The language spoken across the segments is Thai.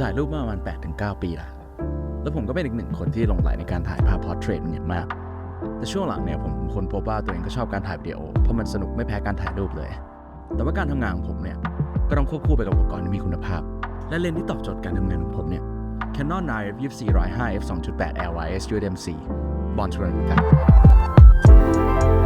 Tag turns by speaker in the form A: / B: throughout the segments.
A: ถ่ายรูปมาประมาณ8-9ปีล้วแล้วผมก็เป็นอีกหนึ่งคนที่หลงใหลในการถ่ายภาพพอร์เทรตอย่างมาก แต่ช่วงหลังเนี่ยผมคนพบว่าตัวเองก็ชอบการถ่ายวิดีโอ เพราะมันสนุกไม่แพ้การถ่ายรูปเลย แต่ว่าการทำงานของผมเนี่ยก็ต้องควบคู่ไปกับอุปกรณ์ที่มีคุณภาพ และเลนส์ที่ตอบโจทย์การทำงานของผมเนี่ย Canon 9 24 105 f 2.8 LYS UMC บอลชวนครั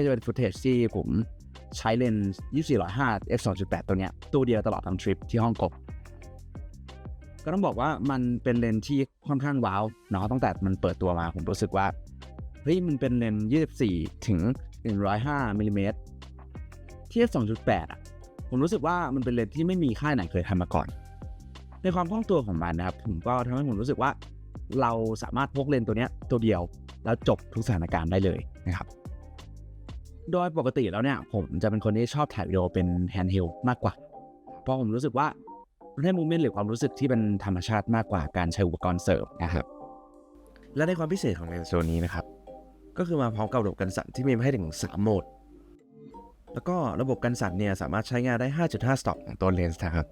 A: ก็จะเป็นฟุตเทจที่ผมใช้เลนส์24 105 f 2.8ตัวเนี้ยตัวเดียวตลอดทั้งทริปที่ฮ่องกงก็ต้องบอกว่ามันเป็นเลนส์ที่ค่อนข้างว้าวเนาะตั้งแต่มันเปิดตัวมาผมรู้สึกว่าเฮ้ยมันเป็นเลนส์24 ถึง 105มิลลิเมตรที่ f 2.8 อะ ผมรู้สึกว่ามันเป็นเลนส์ที่ไม่มีค่ายไหนเคยทำมาก่อน ในความคล่องตัวของมันนะครับ ผมก็ทำให้ผมรู้สึกว่า เราสามารถพกเลนส์ตัวเนี้ยตัวเดียว แล้วจบทุกสถานการณ์ได้เลยนะครับ โดยปกติแล้วเนี่ย ผมจะเป็นคนที่ชอบถ่ายวิดีโอเป็นแฮนด์เฮลมากกว่า เพราะผมรู้สึกว่ามันให้มูเมนต์หรือความรู้สึกที่เป็นธรรมชาติมากกว่าการใช้อุปกรณ์เสริมนะครับ
B: และในความพิเศษของเลนส์ตัวนี้นะครับ ก็คือมาพร้อมกับระบบกันสั่นที่มีมาให้ถึง 3 โหมด แล้วก็ระบบกันสั่นเนี่ยสามารถใช้งานได้ 5.5 สต็อปของตัวเลนส์นะครับ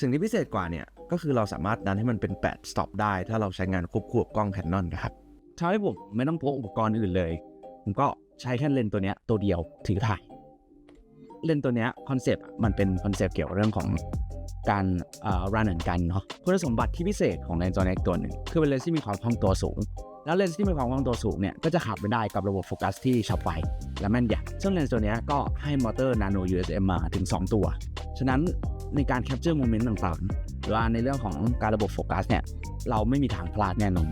B: สิ่งที่พิเศษกว่าเนี่ยก็คือเราสามารถดันให้มันเป็น 8 สต็อปได้ ถ้าเราใช้งานควบคู่กับกล้อง Canon นะครับ
A: ทำให้ผมไม่ต้องพกอุปกรณ์อื่นเลย ผมก็ ใช้แค่เลนส์ตัวเนี้ยตัวเดียวถือถ่าย เลนส์ตัวเนี้ยคอนเซปต์มันเป็นคอนเซปต์เกี่ยวกับเรื่องของการเอ่อ run and gun เนาะคุณสมบัติที่พิเศษของเลนส์ตัวเนี้ยอีกตัวหนึ่งคือเป็นเลนส์ที่มีความคล่องตัวสูง แล้วเลนส์ที่มีความคล่องตัวสูงเนี่ยก็จะขับไปได้กับระบบโฟกัสที่ฉับไวและแม่นยำซึ่งเลนส์ตัวเนี้ยก็ให้มอเตอร์ Nano USM มาถึง 2 ตัว ฉะนั้นในการแคปเจอร์โมเมนต์ต่างๆหรือว่าในเรื่องของการระบบโฟกัสเนี่ยเราไม่มีทางพลาดแน่นอน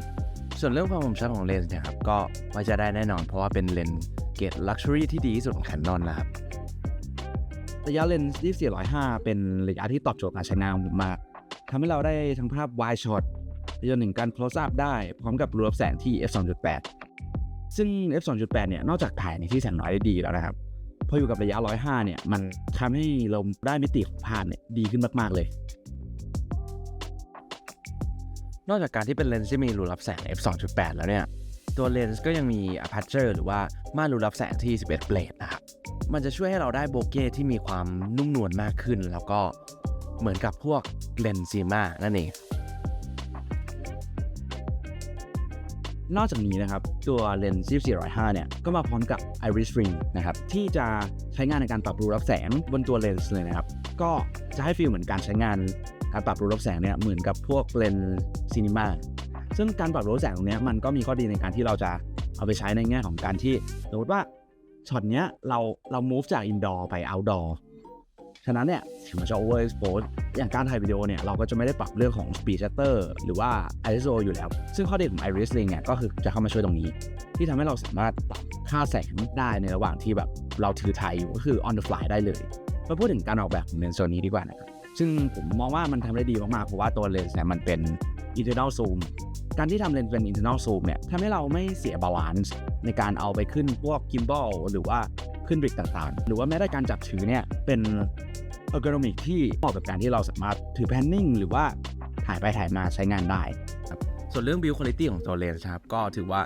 B: ส่วนเรื่องความคมชัดของเลนส์นี่ยครับก็ไว้ใจได้แน่นอน เพราะว่าเป็นเลนส์เกรดลักชัวรี่ที่ดีที่สุดของ Canon นะครับ
A: ระยะเลนส์ที่405 เป็นระยะที่ตอบโจทย์การใช้งานมากทำให้เราได้ทั้งภาพ wide shot ไปจนถึงการ close up ได้พร้อมกับรูรับแสงที่ f 2.8 ซึ่ง f 2.8เนี่ยนอกจากถ่ายในที่แสงน้อยได้ดีแล้วนะครับพออยู่กับระยะ 105 เนี่ย มันทำให้เราได้มิติของภาพเนี่ยดีขึ้นมาก ๆ เลย
B: นอกจากการที่เป็นเลนส์ที่มีรูรับแสง f 2.8แล้วเนี่ยตัวเลนส์ก็ยังมี aperture หรือว่าม่านรูรับแสงที่ 11 เบลดนะครับ มันจะช่วยให้เราได้โบเก้ที่มีความนุ่มนวลมากขึ้น แล้วก็เหมือนกับพวกเลนส์ซีมานั่นเอง
A: นอกจากนี้นะครับ ตัวเลนส์2405 เนี่ย ก็มาพร้อมกับ Iris Ring นะครับ ที่จะใช้งานในการปรับรูรับแสงบนตัวเลนส์เลยนะครับ ก็จะให้ฟีลเหมือนการใช้งาน การปรับรูรับแสงเนี่ยเหมือนกับพวกเลนส์ซีนิมาซึ่งการปรับรูรับแสงตรงนี้มันก็มีข้อดีในการที่เราจะเอาไปใช้ในแง่ของการที่สมมติว่าช็อตเนี้ยเราเรา move จาก indoor ไป outdoor ฉะนั้นเนี่ยมันจะ overexpose อย่างการถ่ายวิดีโอเนี่ยเราก็จะไม่ได้ปรับเรื่องของ speed shutter หรือว่า ISO อยู่แล้ว ซึ่งข้อดีของ Iris Ring เนี่ยก็คือจะเข้ามาช่วยตรงนี้ ที่ทำให้เราสามารถปรับค่าแสงได้ในระหว่างที่แบบเราถือถ่ายอยู่ก็คือ on the fly ได้เลยมาพูดถึงการออกแบบของเลนส์ตัวนี้ดีกว่านะครับ ซึ่งผมมองว่ามันทำได้ดีมากๆ เพราะว่าตัวเลนส์เนี่ยมันเป็น internal zoom การที่ทำเลนส์เป็น internal zoom เนี่ยทำให้เราไม่เสียบาลานซ์ในการเอาไปขึ้นพวก gimbal หรือว่าขึ้นบริกต่างๆ หรือว่าแม้แต่การจับถือเนี่ยเป็น ergonomic ที่เหมาะกับการที่เราสามารถถือแพนนิ่งหรือว่าถ่ายไปถ่ายมาใช้งานได้
B: ส่วนเรื่อง build quality ของตัวเลนส์ครับก็ถือว่า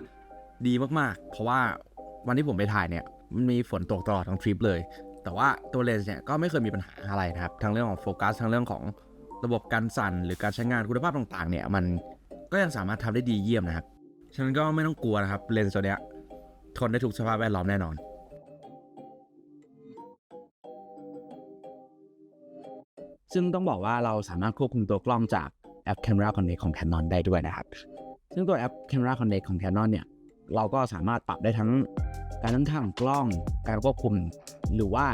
B: ดีมากๆ เพราะว่าวันที่ผมไปถ่ายเนี่ยมันมีฝนตกตลอดทั้งทริปเลย แต่ว่าตัวเลนส์เนี่ยก็ไม่เคยมีปัญหาอะไรนะครับทั้งเรื่องของโฟกัสทั้งเรื่องของระบบการสั่นหรือการใช้งานคุณภาพต่างๆเนี่ยมันก็ยังสามารถทำได้ดีเยี่ยมนะครับฉะนั้นก็ไม่ต้องกลัวนะครับเลนส์ตัวเนี้ยทนได้ทุกสภาพแวดล้อมแน่นอน
A: ซึ่งต้องบอกว่าเราสามารถควบคุมตัวกล้องจากแอป Camera Connect ของ Canon ได้ด้วยนะครับ ซึ่งตัวแอป Camera Connect ของ Canon เนี่ย เราก็สามารถปรับได้ทั้ง การตั้งค่าของกล้อง การควบคุม หรือว่า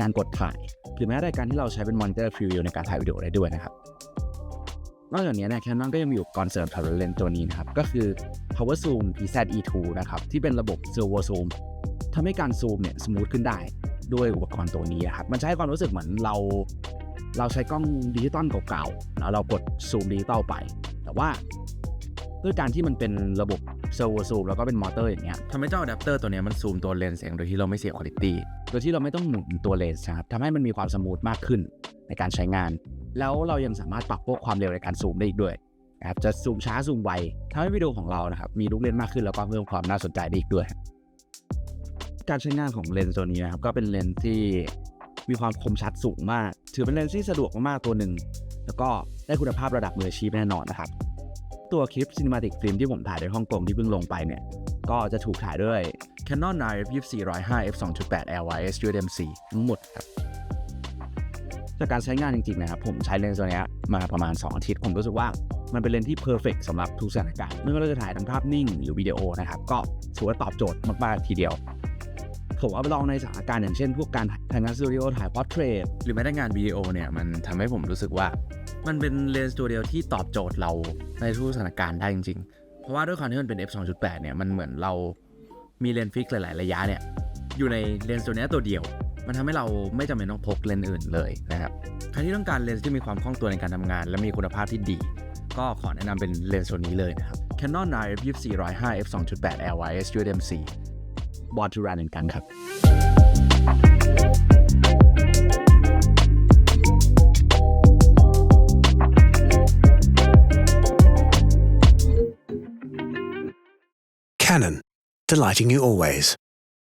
A: การกดถ่าย หรือแม้แต่การที่เราใช้เป็น Monitor Preview ในการถ่ายวิดีโอได้ด้วยนะครับ นอกจากนี้เนี่ย Canon ก็ยังมีอุปกรณ์เสริมสำหรับเลนส์ตัวนี้นะครับ ก็คือ Power Zoom PZE2 นะครับ ที่เป็นระบบ Servo Zoom ทำให้การซูมเนี่ยสมูทขึ้นได้ด้วยอุปกรณ์ตัวนี้นะครับ มันจะให้ความรู้สึกเหมือนเรา เราใช้กล้องดิจิตอลเก่าๆแล้วเรากดซูมดิจิตอลไป แต่ว่าด้วยการที่มันเป็นระบบ เซอร์โวซูมแล้วก็เป็นมอเตอร์อย่างเงี้ย
B: ทำให้เจ้าอะแดปเตอร์ตัวเนี้ยมันซูมตัวเลนส์เองโดยที่เราไม่เสียคุณภาพ
A: โดยที่เราไม่ต้องหมุนตัวเลนส์นะครับทำให้มันมีความสมูทมากขึ้นในการใช้งาน แล้วเรายังสามารถปรับพวกความเร็วในการซูมได้อีกด้วยนะครับจะซูมช้าซูมไวทำให้วิดีโอของเรานะครับมีลูกเล่นมากขึ้นแล้วก็เพิ่มความน่าสนใจได้อีกด้วย การใช้งานของเลนส์ตัวนี้นะครับก็เป็นเลนส์ที่มีความคมชัดสูงมาก ถือเป็นเลนส์ที่สะดวกมากๆตัวหนึ่งแล้วก็ได้คุณภาพระดับมืออาชีพแน่นอนนะครับ ตัวคลิป Cinematic Film ที่ผมถ่ายในฮ่องกงที่เพิ่งลงไปเนี่ย ก็จะถูกถ่ายด้วย
B: Canon 9 2405 f 2.8 LYS UMC ทั้งหมดครับ
A: จากการใช้งานจริงๆนะครับผมใช้เลนส์ตัวนี้มาประมาณ 2 อาทิตย์ ผมรู้สึกว่ามันเป็นเลนส์ที่เพอร์เฟกสำหรับทุกสถานการณ์ไม่ว่าเราจะถ่ายทั้งภาพนิ่งหรือวิดีโอนะครับก็ถือว่าตอบโจทย์มากๆทีเดียว ผมเอาไปลองในสถานการณ์อย่างเช่น พวกการถ่ายงานสตูดิโอถ่ายพอร์เทรต
B: หรือแม้แต่งานวิดีโอเนี่ยมันทำให้ผมรู้สึกว่า มันเป็นเลนส์ตัวเดียวที่ตอบโจทย์เราในทุกสถานการณ์ได้จริง ๆ เพราะว่าด้วยความที่มันเป็น f 2.8เนี่ยมันเหมือนเรามีเลนส์ฟิกหลาย ๆ ระยะเนี่ยอยู่ในเลนส์ตัวนี้ตัวเดียว มันทำให้เราไม่จำเป็นต้องพกเลนส์อื่นเลยนะครับใครที่ต้องการเลนส์ที่มีความคล่องตัวในการทำงาน และมีคุณภาพที่ดี ก็ขอแนะนำเป็นเลนส์ตัวนี้เลยนะครับ Canon 9 2405 f 2.8 LYS UMC
A: บอลทูรันเหมือนกันครับ
C: delighting you always.